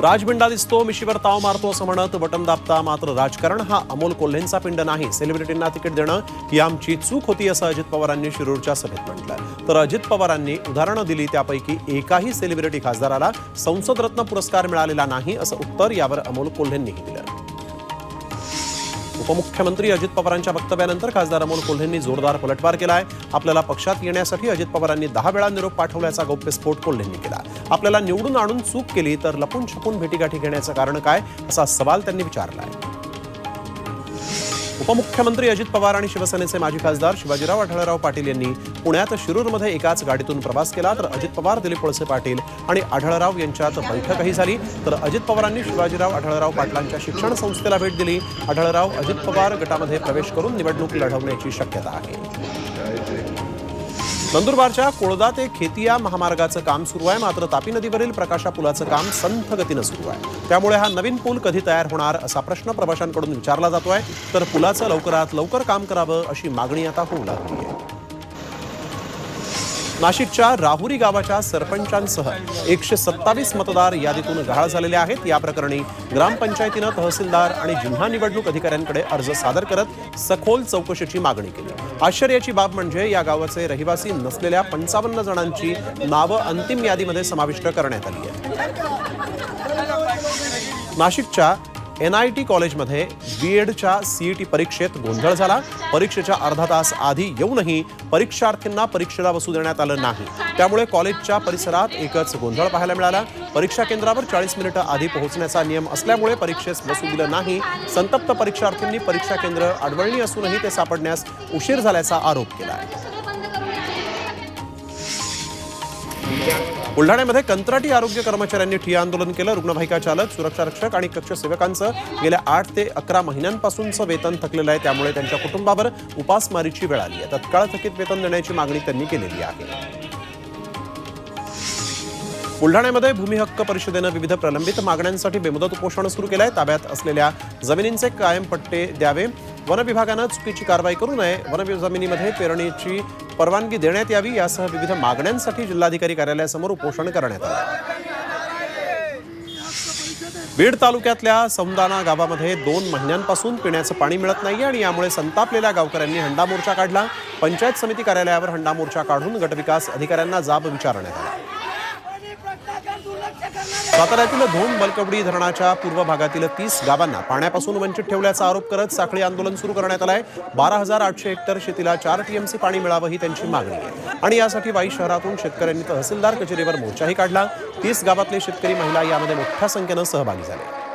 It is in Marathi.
राजबिंडा दिसतो मिशीवर ताव मारतो असं म्हणत बटन दाबता मात्र राजकारण हा अमोल कोल्हेंचा पिंड नाही. सेलिब्रिटींना तिकीट देणं ही आमची चूक होती असं अजित पवारांनी शिरूरच्या सभेत म्हटलं तर अजित पवारांनी उदाहरणं दिली त्यापैकी एकाही सेलिब्रिटी खासदाराला संसद रत्न पुरस्कार मिळालेला नाही असं उत्तर यावर अमोल कोल्हेंनीही दिलं. उपमुख्यमंत्री अजित पवारांच्या वक्तव्यानंतर खासदार अमोल कोल्हेंनी जोरदार पलटवार केलाय. आपल्याला पक्षात येण्यासाठी अजित पवारांनी दहा वेळा निरोप पाठवल्याचा गौप्यस्फोट कोल्हेंनी केला. आपल्याला निवडून आणून चूक केली तर लपून छपून भेटीगाठी घेण्याचं कारण काय असा सवाल त्यांनी विचारलाय. उपमुख्यमंत्री अजित पवार आणि शिवसेनेचे माजी खासदार शिवाजीराव आढळराव पाटील यांनी पुण्यात शिरूरमध्ये एकाच गाडीतून प्रवास केला तर अजित पवार दिलीप वळसे पाटील आणि आढळराव यांच्यात बैठकही झाली. तर अजित पवारांनी शिवाजीराव आढळराव पाटलांच्या शिक्षण संस्थेला भेट दिली. आढळराव अजित पवार गटामध्ये प्रवेश करून निवडणूक लढवण्याची शक्यता आहे. नंदुरबारच्या कोळदा ते खेतिया महामार्गाचं काम सुरू आहे. मात्र तापी नदीवरील प्रकाशा पुलाचं काम संथ गतीनं सुरू आहे. त्यामुळे हा नवीन पूल कधी तयार होणार असा प्रश्न प्रवाशांकडून विचारला जातोय. तर पुलाचं लवकरात लवकर काम करावं अशी मागणी आता होऊ लागली आहे. नाशिकच्या राहुरी गावाच्या सरपंचांसह एकशे सत्तावीस मतदार यादीतून गहाळ झालेले आहेत. या प्रकरणी ग्रामपंचायतीनं तहसीलदार आणि जिल्हा निवडणूक अधिकाऱ्यांकडे अर्ज सादर करत सखोल चौकशीची मागणी केली. आश्चर्याची बाब म्हणजे या गावाचे रहिवासी नसलेल्या पंचावन्न जणांची नावं अंतिम यादीमध्ये समाविष्ट करण्यात आली आहेत. नाशिकच्या एन आय टी कॉलेजमध्ये बी एडच्या सीईटी परीक्षेत गोंधळ झाला. परीक्षेच्या अर्धा तास आधी येऊनही परीक्षार्थींना परीक्षेला बसू देण्यात आलं नाही. त्यामुळे कॉलेजच्या परिसरात एकच गोंधळ पाहायला मिळाला. परीक्षा केंद्रावर चाळीस मिनिटं आधी पोहोचण्याचा नियम असल्यामुळे परीक्षेस बसू दिलं नाही. संतप्त परीक्षार्थींनी परीक्षा केंद्र अडवळणी असूनही ते सापडण्यास उशीर झाल्याचा आरोप केला. आहे बुलढाण्यामध्ये कंत्राटी आरोग्य कर्मचाऱ्यांनी ठिय्या आंदोलन केलं. रुग्णवाहिका चालक सुरक्षा रक्षक आणि कक्ष सेवकांचं गेल्या आठ ते अकरा महिन्यांपासूनचं वेतन थकलेलं आहे. त्यामुळे त्यांच्या कुटुंबावर उपासमारीची वेळ आली आहे. तत्काळ थकीत वेतन देण्याची मागणी त्यांनी केलेली आहे. बुलढाण्यामध्ये भूमी हक्क परिषदेनं विविध प्रलंबित मागण्यांसाठी बेमुदत उपोषण सुरू केलं आहे ताब्यात असलेल्या जमिनींचे कायम पट्टे द्यावे. वन विभागानं चुकीची कारवाई करू नये. वन जमिनीमध्ये पेरणीची परवानगी देण्यात यावी यासह विविध मागण्यांसाठी जिल्हाधिकारी कार्यालयासमोर उपोषण करण्यात आलं. बीड तालुक्यातल्या समदाना गावामध्ये दोन महिन्यांपासून पिण्याचं पाणी मिळत नाही आणि यामुळे संतापलेल्या गावकऱ्यांनी हंडा मोर्चा काढला. पंचायत समिती कार्यालयावर हंडा मोर्चा काढून गटविकास अधिकाऱ्यांना जाब विचारण्यात आला. साताऱ्यातील दोन बलकवडी धरणाच्या पूर्व भागातील तीस गावांना पाण्यापासून वंचित ठेवल्याचा आरोप करत साखळी आंदोलन सुरू करण्यात आलंय. बारा हजार आठशे हेक्टर शेतीला चार टीएमसी पाणी मिळावं ही त्यांची मागणी आहे. आणि यासाठी वाई शहरातून शेतकऱ्यांनी तहसीलदार कचेरीवर मोर्चाही काढला. तीस गावातले शेतकरी महिला यामध्ये मोठ्या संख्येनं सहभागी झाले.